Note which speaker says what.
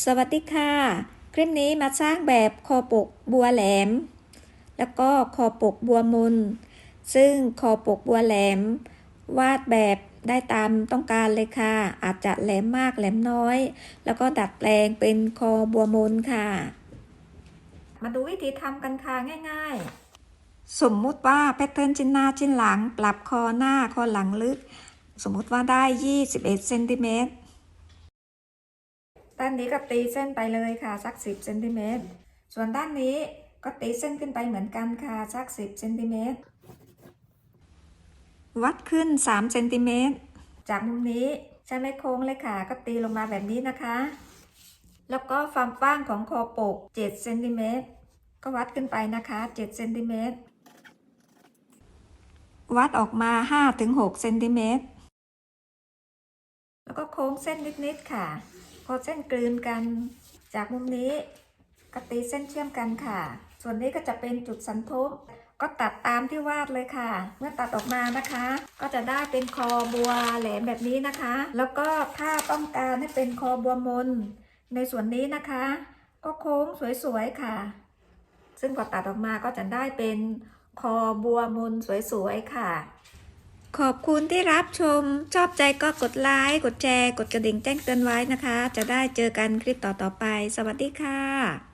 Speaker 1: สวัสดีค่ะ คลิปนี้มาสร้างแบบคอปกบัวแหลม แล้วก็คอปกบัวมุน ซึ่งคอปกบัวแหลม วาดแบบได้ตามต้องการเลยค่ะ อาจจะแหลมมากแหลมน้อย แล้วก็ดัดแปลงเป็นคอบัวมุนค่ะ มาดูวิธีทำกันค่ะง่ายๆ สมมุติว่าแพทเทิร์นชิ้นหน้าชิ้นหลัง ปรับคอหน้าคอหลังลึก สมมุติว่าได้ 21เซนติเมตร ด้านนี้ก็ตีเส้นไปเลยค่ะสัก 10เซนติเมตรส่วนด้านนี้ก็ตีเส้นขึ้นไปเหมือนกันค่ะสัก 10เซนติเมตรวัดขึ้น3เซนติเมตรจากมุมนี้ใช้ไม้โค้งเลยค่ะ ก็ตีลงมาแบบนี้นะคะ แล้วก็ความกว้างของคอปก7เซนติเมตรก็วัดขึ้นไปนะคะ7เซนติเมตรวัดออกมา5-6เซนติเมตรแล้วก็โค้งเส้นนิดๆค่ะ พอเส้นกลืนกัน จากมุมนี้ก็ตีเส้นเชื่อมกันค่ะ ส่วนนี้ก็จะเป็นจุดสันทบก็ตัดตามที่วาดเลยค่ะ เมื่อตัดออกมานะคะ ก็จะได้เป็นคอบัวแหลมแบบนี้นะคะ แล้วก็ถ้าต้องการให้เป็นคอบัวมน ในส่วนนี้นะคะ ก็โค้งสวยๆค่ะ ซึ่งพอตัดออกมาก็จะได้เป็นคอบัวมนสวยๆค่ะ ขอบคุณที่รับชม ชอบใจก็กดไลค์ กดแชร์ กดกระดิ่งแจ้งเตือนไว้นะคะ จะได้เจอกันคลิปต่อๆไป สวัสดีค่ะ